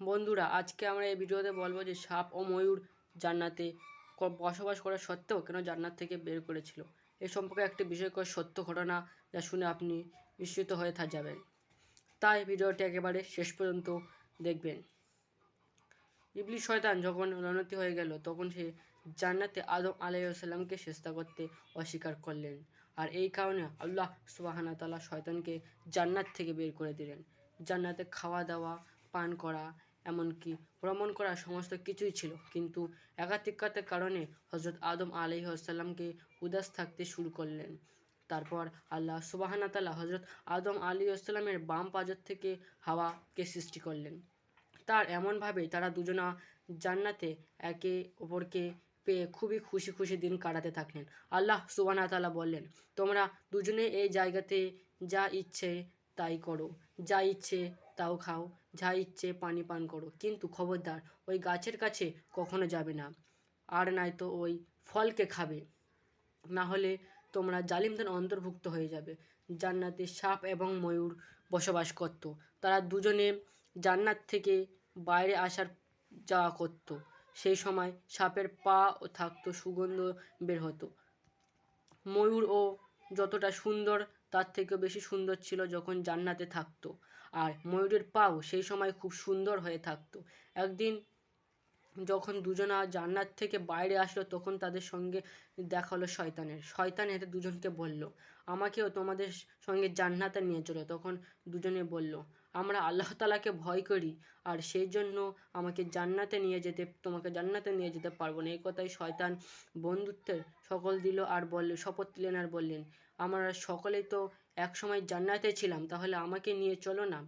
বন্ধুরা, আজকে আমরা এই ভিডিওতে বলব যে সাপ ও ময়ূর জান্নাতে বসবাস করা সত্ত্বেও কেন জান্নাত থেকে বের করেছিল। এ সম্পর্কে একটি বিস্ময়কর সত্য ঘটনা যা শুনে আপনি বিস্মিত হয়ে থা যাবেন। তাই ভিডিওটি একেবারে শেষ পর্যন্ত দেখবেন। ইবলি শয়তান যখন রণতি হয়ে গেল, তখন সে জান্নাতে আদম আলাইসাল্লামকে চেষ্টা করতে অস্বীকার করলেন। আর এই কারণে আল্লাহ সুবাহানা তালা শয়তানকে জান্নাত থেকে বের করে দিলেন। জান্নাতে খাওয়া দাওয়া, পান করা এমনকি ভ্রমণ করা সমস্ত কিছুই ছিল। কিন্তু একাধিকতার কারণে হজরত আদম আলাইসাল্লামকে উদাস থাকতে শুরু করলেন। তারপর আল্লাহ সুবাহানা তালা হজরত আদম আলী আসসালামের বাম পাজর থেকে হাওয়াকে সৃষ্টি করলেন। তার এমনভাবে তারা দুজনা জান্নাতে একে অপরকে পেয়ে খুবই খুশি খুশি দিন কাটাতে থাকলেন। আল্লাহ সুবানা তালা বললেন, তোমরা দুজনে এই জায়গাতে যা ইচ্ছে তাই করো। যা ইচ্ছে তাও খাও, যা ইচ্ছে পানি পান করো। কিন্তু খবরদার, ওই গাছের কাছে কখনো যাবে না। আর নাই তো ওই ফলকে খাবে। না হলে তোমরা জালিমদের অন্তর্ভুক্ত হয়ে যাবে। জান্নাতে সাপ এবং ময়ূর বসবাস করত। তারা দুজনে জান্নাত থেকে বাইরে আসার যাওয়া করত। সেই সময় সাপের পা ও থাকতো, সুগন্ধ বের হতো। ময়ূর ও যতটা সুন্দর, তার থেকেও বেশি সুন্দর ছিল যখন জান্নাতে থাকতো। আর ময়ূরের পাও সেই সময় খুব সুন্দর হয়ে থাকতো। একদিন যখন দুজনা জান্নাত থেকে বাইরে আসলো, তখন তাদের সঙ্গে দেখা হলো শয়তানের। শয়তান এতে দুজনকে বলল, আমাকেও তোমাদের সঙ্গে জান্নাতে নিয়ে চলো। তখন দুজনে বলল আমরা আল্লাহ তালাকে ভয় করি আর সেই জন্য আমাকে জান্নাতে নিয়ে যেতে, তোমাকে জান্নাতে নিয়ে যেতে পারব না। এই কথাই শয়তান বন্ধুত্বের সকল দিল আর বললেন শপথ দিলেন আর বললেন, আমরা সকলে তো একসময় জান্নাতে ছিলাম, তাহলে আমাকে নিয়ে চলো না।